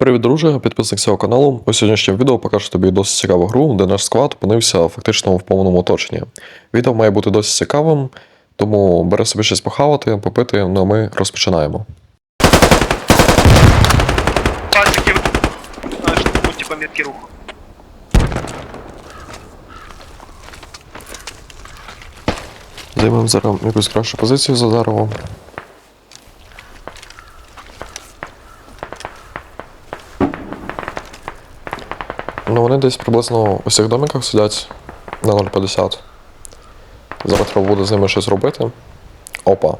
Привіт, друже, підписник цього каналу. У сьогоднішньому відео покажу тобі досить цікаву гру, де наш склад опинився фактично в повному оточенні. Відео має бути досить цікавим, тому бери собі щось похавати, попити, ну а ми розпочинаємо. Ну, метки руку. Займемо зараз якусь кращу позицію за деревом. вони десь приблизно у цих домиках сидять на 0,50. Зараз треба буде з ними щось робити. Опа.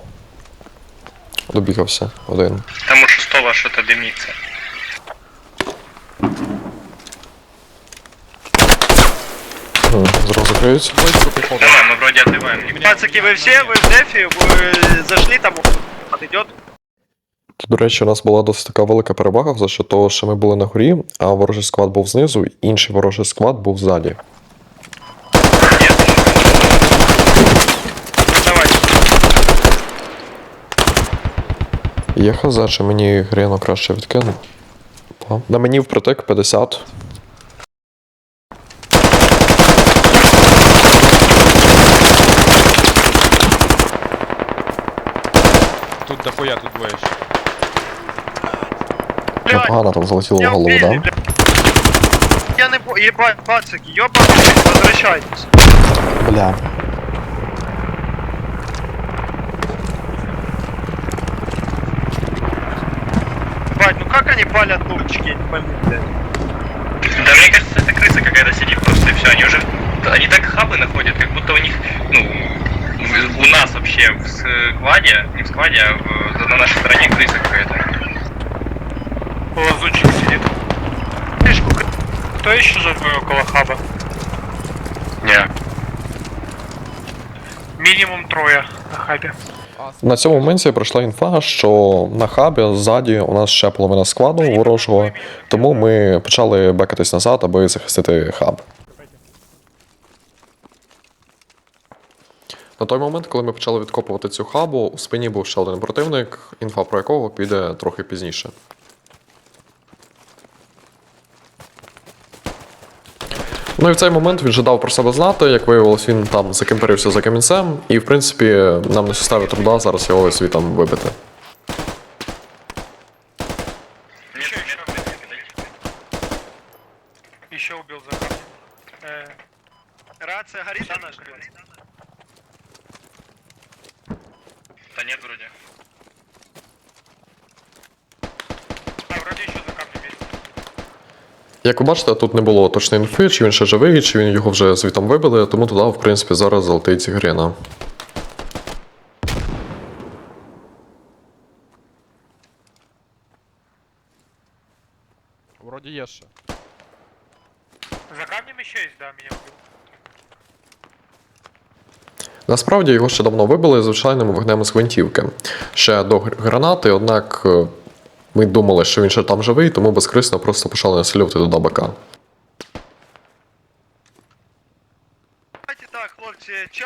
Добігався один. Там у шестого что-то дымится. Хм, Зараз закриють. Давай, мы вроде отрываем. Пацаки, вы все, вы в дефе, вы зашли там, подойдет. До речі, у нас була досить така велика перевага за що того, що ми були на горі, а ворожий склад був знизу, і інший ворожий склад був ззаді. Є хаза, чи мені гріно краще відкину. На мені впритик 50. Тут дохуя, тут двоє ще. Блядь, Непогано там залетіло в голову, да? Я не по... Ебать, пацаки, ёбаный, возвращайтесь. Бля. Бать, ну как они палят нульчики, я не пойму, блядь. Да мне кажется, это крыса какая-то сидит просто и все. Они уже, они так хабы находят, как будто у них, ну, у нас вообще в складе, не в складе, а в- на нашей стороне крыса какая-то. Лазучик сидит. Фишку, кто еще живет около хаба? Не. Минимум трое на хабе. На цьому моменті прийшла інфа, що на хабі ззаді у нас ще половина складу ворожого, тому ми почали бекатись назад, аби захистити хаб. На той момент, коли ми почали відкопувати цю хабу, у спині був ще один противник, інфа про якого піде трохи пізніше. Ну і в цей момент він же дав про себе знати, як виявилось, він там закемперився за камінцем, і в принципі нам не составить труда зараз його звітом вибити. Еще, убил за. Э, рация горит, да, наша? Да нет, вроде. А, вроде еще за камнем есть. Як ви бачите, тут не було точної інфи, чи він ще живий, чи він його вже звітом вибили, тому туди, в принципі, зараз залетить Грина. Вроді є ще. За камнем еще есть, да, меня убил. Насправді його ще давно вибили звичайним вогнем з гвинтівки. Ще до гранати, однак е, ми думали, що він ще там живий, тому безкрисно просто почали насилювати до ДБК. Давайте так, хлопці, че,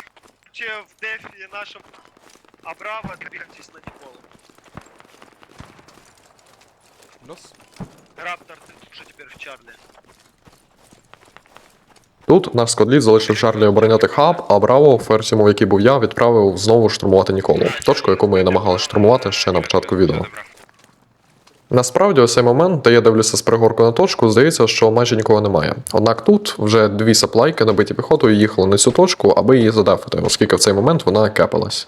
че в дефі нашем Абраво, двигайтесь на Николу. Плюс. Раптор, ты тут же теперь в Чарлі. Тут наш скодліт залишив Чарлі обороняти хаб, а Браво, ферсіму, в який був я, відправив знову штурмувати Ніколу, точку, яку ми намагалися штурмувати ще на початку відео. Насправді, у цей момент, де я дивлюся з пригорку на точку, здається, що майже нікого немає. Однак тут вже дві саплайки, набиті піхотою, їхали на цю точку, аби її задефати, оскільки в цей момент вона кепалась.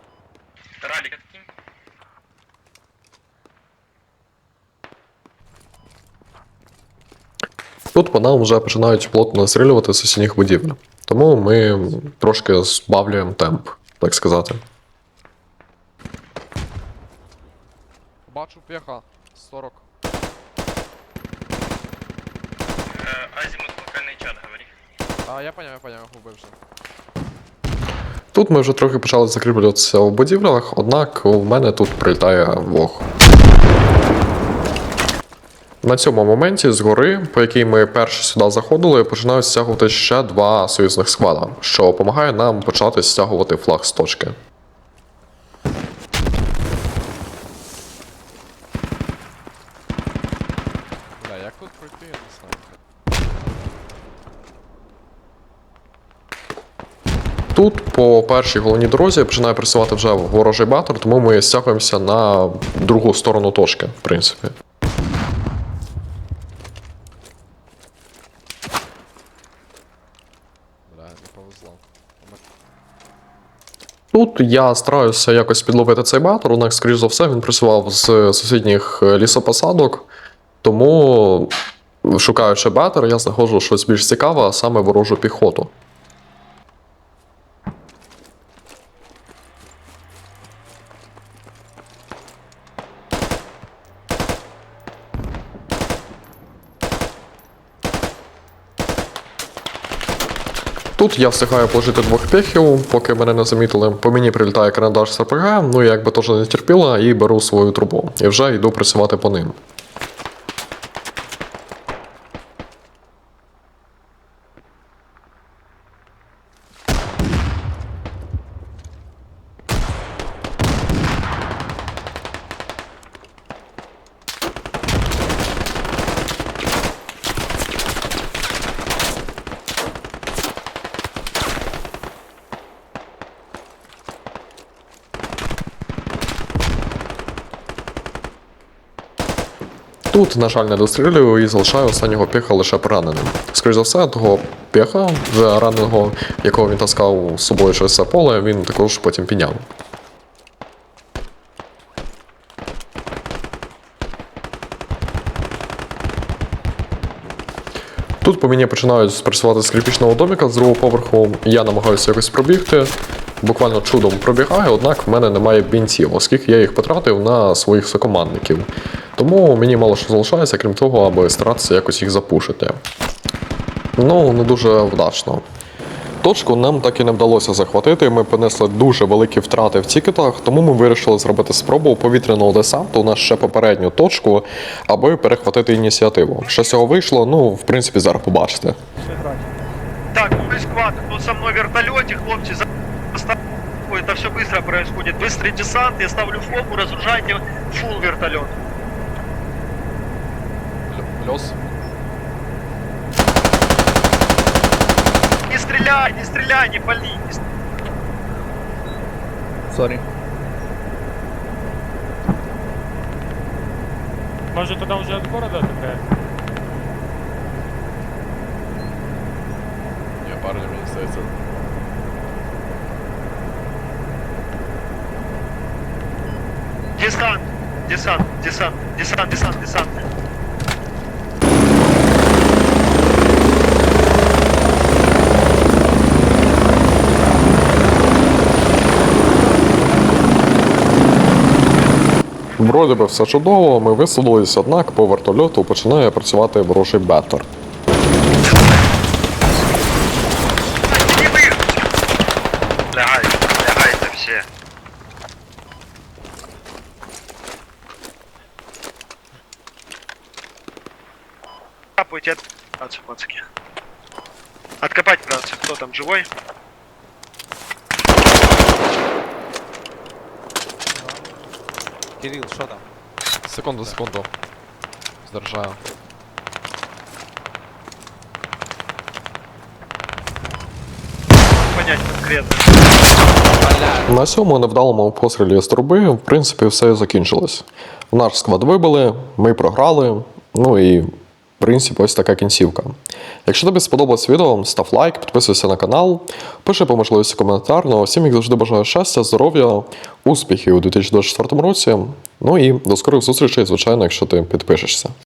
Тут по нам вже починають плотно настрілювати з сусідніх будівель. Тому ми трошки збавлюємо темп, так сказати. Бачу пеха. 40. Э, Азимут, локальный чат, говори. А, я поняв, я поняв, убив вже. Тут ми вже трохи почали закріплюватися в будівлях, однак у мене тут прилітає вог. На цьому моменті згори, по якій ми перші сюди заходили, починають стягувати ще два союзних сквада, що допомагає нам почати стягувати флаг з точки. Як тут пройти, я не знаю. Тут по першій головній дорозі починає працювати вже ворожий батер, тому ми стягуємося на другу сторону точки, в принципі. Тут я стараюся якось підловити цей батер, однак, скоріш за все, він працював з сусідніх е, лісопосадок, тому, шукаючи батер, я знаходжу щось більш цікаве, а саме ворожу піхоту. Тут я встигаю положити двох пехів, поки мене не замітили. По мені прилітає карандаш з РПГ, ну я якби теж не терпіла, і беру свою трубу. І вже йду працювати по ним. Тут, на жаль, не дострілюю і залишаю останнього піха лише пораненим. Скоріше за все, того піха, вже раненого, якого він таскав з собою через це поле, він також потім підняв. Тут по мені починають працювати з кріпічного доміка з другого поверху. Я намагаюся якось пробігти. Буквально чудом пробігаю, однак в мене немає бінтів, оскільки я їх потратив на своїх сокомандників. Тому мені мало що залишається, крім того, аби старатися якось їх запушити. Ну, не дуже вдачно. Точку нам так і не вдалося захватити. Ми понесли дуже великі втрати в тікетах, тому ми вирішили зробити спробу повітряного десанту на ще попередню точку, аби перехватити ініціативу. Що з цього вийшло, ну, в принципі, зараз побачите. Так, мой сквад, тут со мной вертолете, хлопцы, за... Это все быстро происходит. Быстрый десант, я ставлю фобу, разгружайте фул вертолет. Пл- Плюс. Не стреляй, не стреляй, не пали. не с- Сорі. Может, туда уже от города такая? Ні, парні, мені здається. Десант, десант, десант, десант, десант, десант. Вроді би все чудово, ми висадились, однак по вертольоту починає працювати ворожий бетер. Не вы! Лягайте, лягайте все. Капайте от... Братцы, пацаки. Откопать, братцы, кто там живой? Кирил, що там? Секунду, секунду. Здержаю. Понять конкретно. На цьому невдалому пострілі з труби, в принципі, все закінчилось. Наш склад вибили, ми програли. Ну і, принципі, ось така кінцівка. Якщо тобі сподобалось відео, став лайк, підписуйся на канал, пиши по можливості коментар. Ну всім, як завжди, бажаю щастя, здоров'я, успіхів у 2024 році. Ну і до скорих зустрічей, звичайно, якщо ти підпишешся.